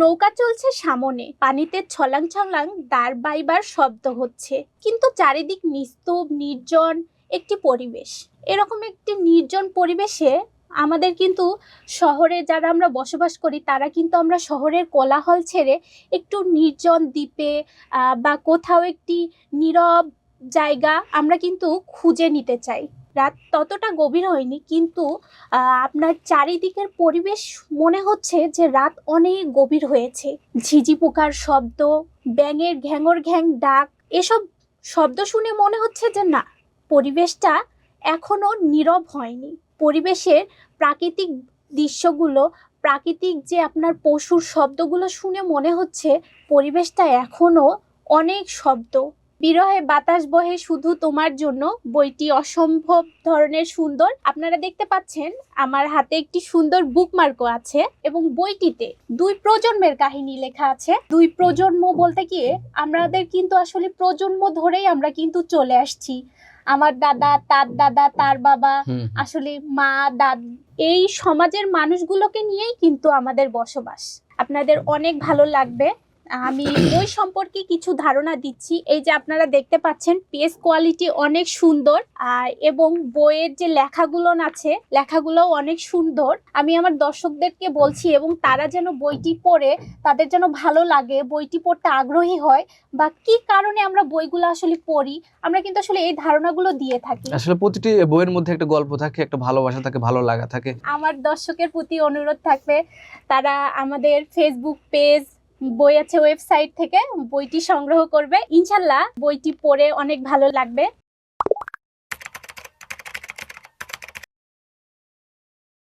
নৌকা চলছে সামনে। পানিতে ছলাং ছলাং দাঁড় বাইবার শব্দ হচ্ছে। কিন্তু চারিদিক নিস্তব নির্জন একটি পরিবেশ। এরকম একটি নির্জন পরিবেশে আমাদের কিন্তু শহরে যারা আমরা বসবাস করি, তারা কিন্তু আমরা শহরের কোলাহল ছেড়ে একটু নির্জন দ্বীপে বা কোথাও একটি নীরব জায়গা আমরা কিন্তু খুঁজে নিতে চাই। রাত ততটা গভীর হয়নি, কিন্তু আপনার চারিদিকের পরিবেশ মনে হচ্ছে যে রাত অনেক গভীর হয়েছে। ঝিঝি পোকার শব্দ, ব্যাঙের ঘ্যাঙর ঘ্যাং ডাক, এসব শব্দ শুনে মনে হচ্ছে যে না, পরিবেশটা এখনও নীরব হয়নি। পরিবেশের প্রাকৃতিক দৃশ্যগুলো, প্রাকৃতিক যে আপনার পশুর শব্দগুলো শুনে মনে হচ্ছে, পরিবেশটা এখনও অনেক শব্দ। বিরহে বাতাস বহে শুধু তোমার জন্য। বইটি অসম্ভব ধরনের সুন্দর। আপনারা দেখতে পাচ্ছেন আমার হাতে একটি সুন্দর বুকমার্কও আছে এবং বইটিতে দুই প্রজন্মের কাহিনী লেখা আছে। দুই প্রজন্ম বলতে গিয়ে আমাদের কিন্তু আসলে প্রজন্ম ধরেই আমরা কিন্তু চলে আসছি। আমার দাদা তার দাদা তার বাবা। আসলে মা দাদ এই সমাজের মানুষগুলোকে নিয়েই কিন্তু আমাদের বসবাস। আপনাদের অনেক ভালো লাগবে। আমি বই সম্পর্কে কিছু ধারণা দিচ্ছি। এই যে আপনারা দেখতে পাচ্ছেন পেজ কোয়ালিটি অনেক সুন্দর আর এবং বইয়ের যে লেখাগুলো আছে লেখাগুলোও অনেক সুন্দর। আমি আমার দর্শকদেরকে বলছি এবং তারা যেন বইটি পড়ে তাদের যেন ভালো লাগে বইটি পড়তে আগ্রহী হয় বা কি কারণে আমরা বইগুলো আসলে পড়ি আমরা কিন্তু আসলে এই ধারণাগুলো দিয়ে থাকি। আসলে প্রতিটি বইয়ের মধ্যে একটা গল্প থাকে একটা ভালোবাসা থাকে ভালো লাগা থাকে। আমার দর্শকের প্রতি অনুরোধ থাকবে তারা আমাদের ফেসবুক পেজ বই আছে ওয়েবসাইট থেকে বইটি সংগ্রহ করবে। ইনশাল্লাহ বইটি পড়ে অনেক ভালো লাগবে।